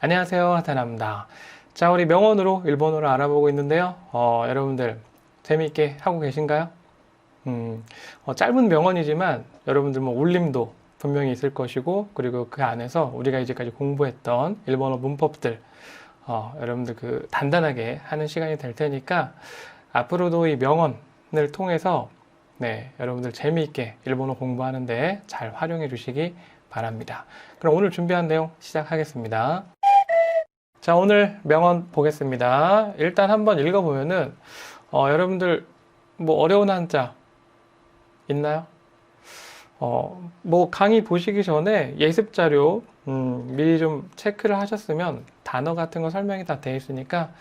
안녕하세요. 하타나입니다. 자, 우리 명언으로 일본어를 알아보고 있는데요. 어, 여러분들 재미있게 하고 계신가요? 음, 어, 짧은 명언이지만 여러분들 뭐 울림도 분명히 있을 것이고 그리고 그 안에서 우리가 이제까지 공부했던 일본어 문법들 어, 여러분들 그 단단하게 하는 시간이 될 테니까 앞으로도 이 명언을 통해서 네, 여러분들 재미있게 일본어 공부하는데 잘 활용해 주시기 바랍니다. 그럼 오늘 준비한 내용 시작하겠습니다. 자, 오늘 명언 보겠습니다. 일단 한번 읽어보면은, 어, 여러분들, 뭐, 어려운 한자 있나요? 어, 뭐, 강의 보시기 전에 예습 자료, 음, 미리 좀 체크를 하셨으면 단어 같은 거 설명이 다 돼 있으니까,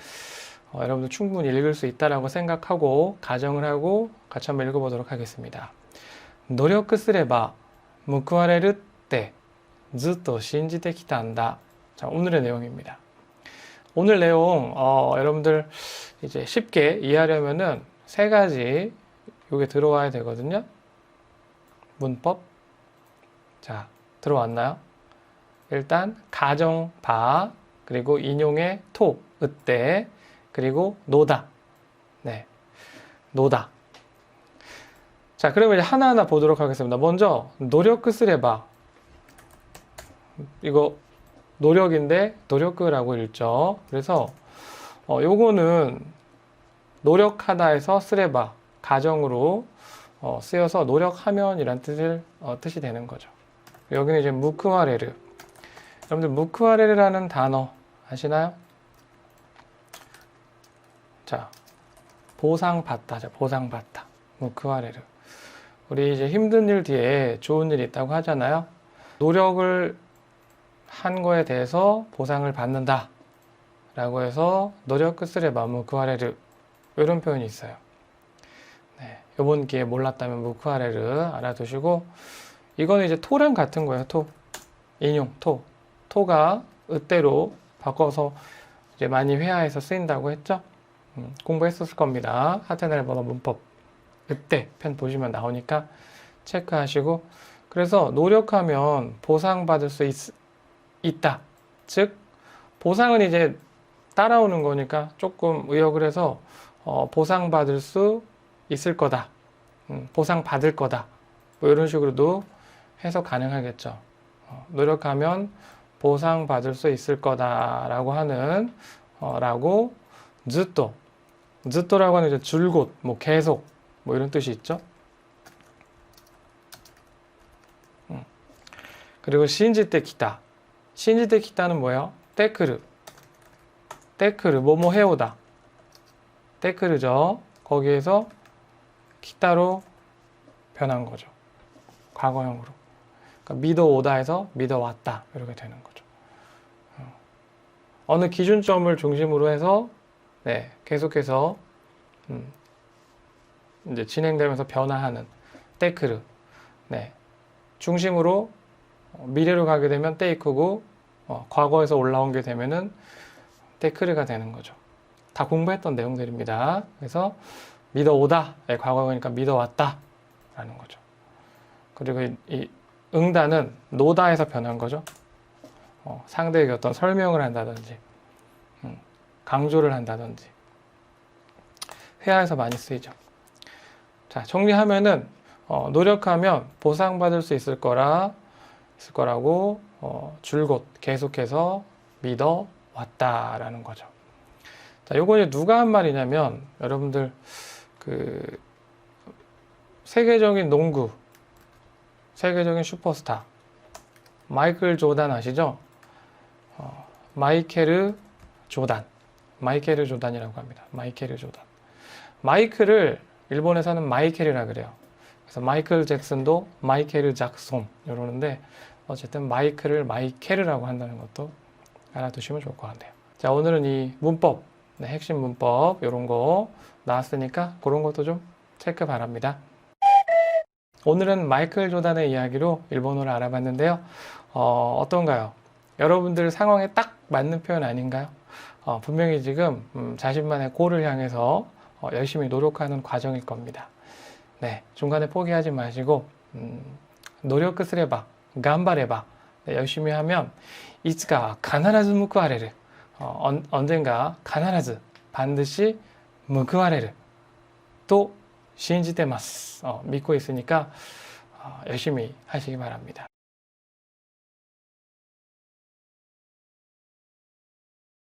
어, 여러분들 충분히 읽을 수 있다라고 생각하고, 가정을 하고, 같이 한번 읽어보도록 하겠습니다. 努力すれば報われるってずっと信じてきたんだ. 자, 오늘의 내용입니다. 오늘 내용, 어, 여러분들 이제 쉽게 이해하려면은 세 가지 요게 들어와야 되거든요. 문법. 자, 들어왔나요? 일단, 가정, 바, 그리고 인용의 토, 으때, 그리고 노다. 네. 노다. 자, 그러면 이제 하나하나 보도록 하겠습니다. 먼저, 노력 쓰레바. 이거 노력인데 노력이라고 읽죠. 그래서 어, 요거는 노력하다에서 쓰레바 가정으로 어, 쓰여서 노력하면 이란 뜻을 어, 뜻이 되는 거죠. 여기는 이제 무크와레르. 여러분들 무크와레르라는 단어 아시나요? 자, 보상받다. 자, 보상받다. 무크와레르. 우리 이제 힘든 일 뒤에 좋은 일이 있다고 하잖아요. 노력을 한 거에 대해서 보상을 받는다. 라고 해서 노력 끝을에 마무 구하레르 이런 표현이 있어요. 네, 이번 기회에 몰랐다면 무크하레르 알아두시고 이거는 이제 토랑 같은 거예요. 토 인용 토 토가 으때로 바꿔서 이제 많이 회화해서 쓰인다고 했죠. 음, 공부했었을 겁니다. 하테나를 번호 문법 으때 편 보시면 나오니까 체크하시고 그래서 노력하면 보상받을 수 있, 있다. 즉, 보상은 이제 따라오는 거니까 조금 의역을 해서 어, 보상받을 수 있을 거다. 음, 보상받을 거다. 뭐 이런 식으로도 해석 가능하겠죠. 어, 노력하면 보상받을 수 있을 거다라고 하는 어, 라고 즈또 즈또라고 하는 이제 줄곧 뭐 계속 뭐 이런 뜻이 있죠. 음. 그리고 신지 때 기타 신지대 기타는 뭐예요? 테크르. 테크르, 뭐뭐 해오다. 테크르죠. 거기에서 기타로 변한 거죠. 과거형으로. 그러니까 믿어오다에서 믿어왔다. 이렇게 되는 거죠. 어. 어느 기준점을 중심으로 해서, 네, 계속해서, 음, 이제 진행되면서 변화하는 테크르. 네. 중심으로 어, 미래로 가게 되면 테이크고 어, 과거에서 올라온 게 되면은 테크르가 되는 거죠. 다 공부했던 내용들입니다. 그래서 믿어오다, 네, 과거니까 믿어왔다 라는 거죠. 그리고 이, 이 응다는 노다에서 변한 거죠. 어, 상대에게 어떤 설명을 한다든지 음, 강조를 한다든지 회화에서 많이 쓰이죠. 자 정리하면은 어, 노력하면 보상받을 수 있을 거라 있을 거라고 어, 줄곧 계속해서 믿어 왔다라는 거죠. 자, 요거 이제 누가 한 말이냐면 여러분들 그 세계적인 농구 세계적인 슈퍼스타 마이클 조단 아시죠? 어, 마이케르 조단 마이케르 조단이라고 합니다. 마이케르 조단 마이클을 일본에서는 마이켈이라 그래요. 그래서 마이클 잭슨도 마이케르 잭손 이러는데 어쨌든 마이클을 마이케르라고 한다는 것도 알아두시면 좋을 것 같아요. 자 오늘은 이 문법 네, 핵심 문법 이런 거 나왔으니까 그런 것도 좀 체크 바랍니다. 오늘은 마이클 조단의 이야기로 일본어를 알아봤는데요. 어, 어떤가요? 여러분들 상황에 딱 맞는 표현 아닌가요? 어, 분명히 지금 음, 자신만의 골을 향해서 어, 열심히 노력하는 과정일 겁니다. 네, 중간에 포기하지 마시고 음, 노력 끝을 해봐, 간발해봐 네, 열심히 하면 무쿠아레르 어, 언, 언젠가 가나라즈 반드시 무쿠아레르 또 신지테마스 어, 믿고 있으니까 어, 열심히 하시기 바랍니다.